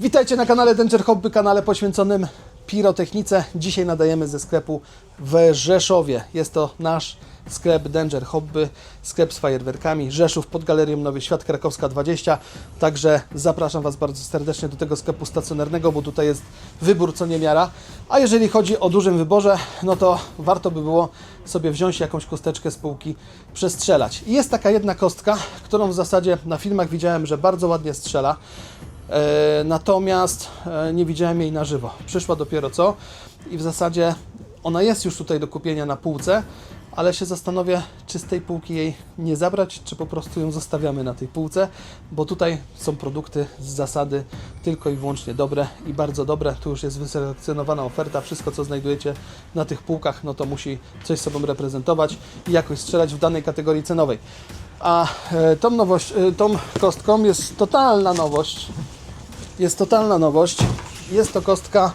Witajcie na kanale Danger Hobby, kanale poświęconym pirotechnice. Dzisiaj nadajemy ze sklepu w Rzeszowie. Jest to nasz sklep Danger Hobby, sklep z fajerwerkami. Rzeszów pod Galerią Nowy Świat, Krakowska 20. Także zapraszam Was bardzo serdecznie do tego sklepu stacjonarnego, bo tutaj jest wybór co niemiara. A jeżeli chodzi o dużym wyborze, no to warto by było sobie wziąć jakąś kosteczkę z półki, przestrzelać. Jest taka jedna kostka, którą w zasadzie na filmach widziałem, że bardzo ładnie strzela. E, natomiast e, nie widziałem jej na żywo. Przyszła dopiero co i w zasadzie ona jest już tutaj do kupienia na półce, ale się zastanowię, czy z tej półki jej nie zabrać, czy po prostu ją zostawiamy na tej półce, bo tutaj są produkty z zasady tylko i wyłącznie dobre i bardzo dobre. Tu już jest wyselekcjonowana oferta, wszystko co znajdujecie na tych półkach, no to musi coś sobą reprezentować i jakoś strzelać w danej kategorii cenowej. A e, tą nowość, tą kostką jest totalna nowość. Jest totalna nowość. Jest to kostka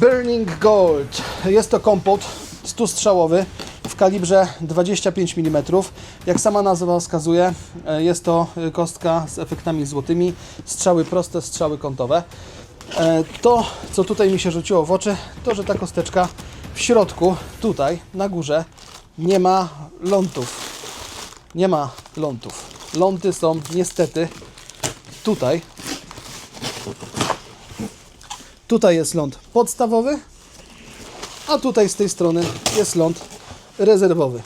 Burning Gold. Jest to kompot 100 strzałowy w kalibrze 25 mm. Jak sama nazwa wskazuje, e, jest to kostka z efektami złotymi. Strzały proste, strzały kątowe. E, To, co tutaj mi się rzuciło w oczy, to, że ta kosteczka w środku, tutaj, na górze, nie ma lądów. Nie ma lądów. Lądy są niestety tutaj. Tutaj jest ląd podstawowy, a tutaj z tej strony jest ląd rezerwowy.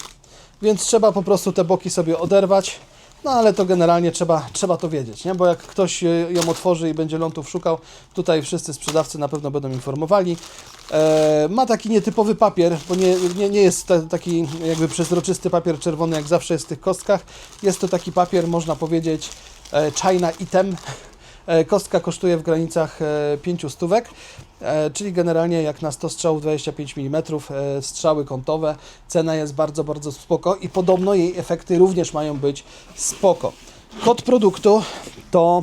Więc trzeba po prostu te boki sobie oderwać. No ale to generalnie trzeba, trzeba to wiedzieć, nie? bo jak ktoś e, ją otworzy i będzie lądów szukał, tutaj wszyscy sprzedawcy na pewno będą informowali. E, ma taki nietypowy papier, bo nie, nie, nie jest ta, taki jakby przezroczysty papier czerwony, jak zawsze jest w tych kostkach. Jest to taki papier, można powiedzieć, e, China item. E, Kostka kosztuje w granicach e, 5 stówek, e, czyli generalnie jak na 100 strzałów 25 mm, e, strzały kątowe. Cena jest bardzo, bardzo spoko i podobno jej efekty również mają być spoko. Kod produktu to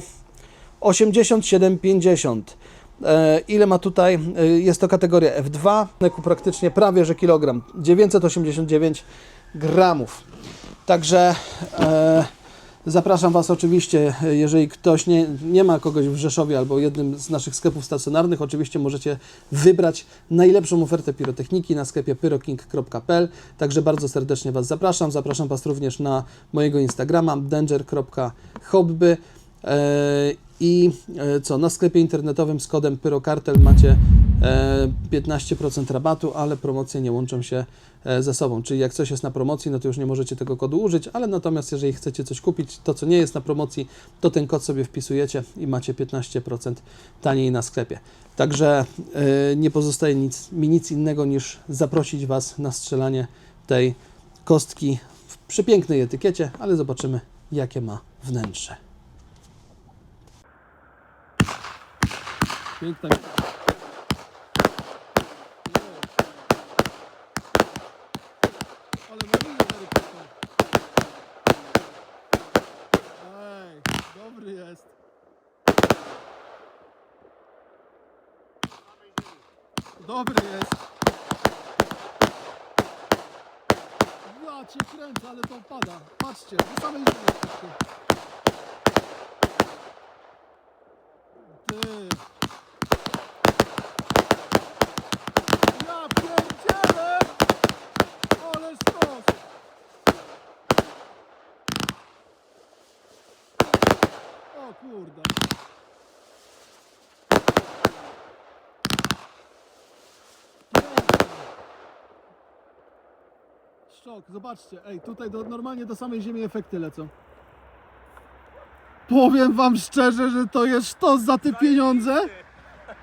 8750. E, Ile ma tutaj? E, Jest to kategoria F2, neku praktycznie prawie że kilogram, 989 gramów. Także e, zapraszam Was oczywiście, jeżeli ktoś nie, nie ma kogoś w Rzeszowie albo jednym z naszych sklepów stacjonarnych, oczywiście możecie wybrać najlepszą ofertę pirotechniki na sklepie pyroking.pl. Także bardzo serdecznie Was zapraszam. Zapraszam Was również na mojego Instagrama danger.hobby. E, I e, co, na sklepie internetowym z kodem Pyrokartel macie 15% rabatu, ale promocje nie łączą się e, ze sobą. Czyli jak coś jest na promocji, no to już nie możecie tego kodu użyć, ale natomiast jeżeli chcecie coś kupić, to co nie jest na promocji, to ten kod sobie wpisujecie i macie 15% taniej na sklepie. Także e, nie pozostaje nic, mi nic innego niż zaprosić Was na strzelanie tej kostki w przepięknej etykiecie, ale zobaczymy jakie ma wnętrze. Piękna. Ale ma linię delikatną. Ej, dobry jest. Dobry jest. Ja cię kręcę, ale to pada. Patrzcie, do samej ziemi. Ty. Ja pierdzielę! Ale stos! O kurde. Szok, zobaczcie, ej, tutaj do, normalnie do samej ziemi efekty lecą. Powiem wam szczerze, że to jest sztos za te pieniądze.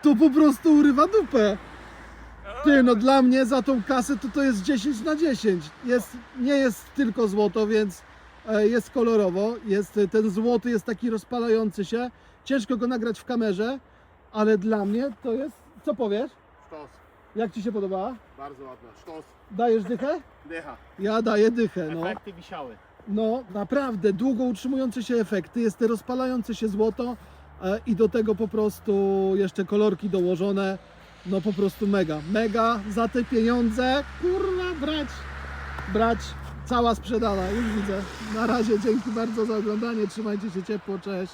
To po prostu urywa dupę. Ty, no dla mnie za tą kasę to to jest 10 na 10. Jest, nie jest tylko złoto, więc e, jest kolorowo. Jest, e, ten złoty jest taki rozpalający się. Ciężko go nagrać w kamerze, ale dla mnie to jest... Co powiesz? Sztos. Jak Ci się podobała? Bardzo ładna. Sztos. Dajesz dychę? Dycha. Ja daję dychę, no. Efekty wisiały. No, naprawdę, długo utrzymujące się efekty, jest te rozpalające się złoto e, i do tego po prostu jeszcze kolorki dołożone. No po prostu mega, mega za te pieniądze, kurwa, brać, brać, cała sprzedana, już widzę. Na razie, dzięki bardzo za oglądanie, trzymajcie się ciepło, cześć.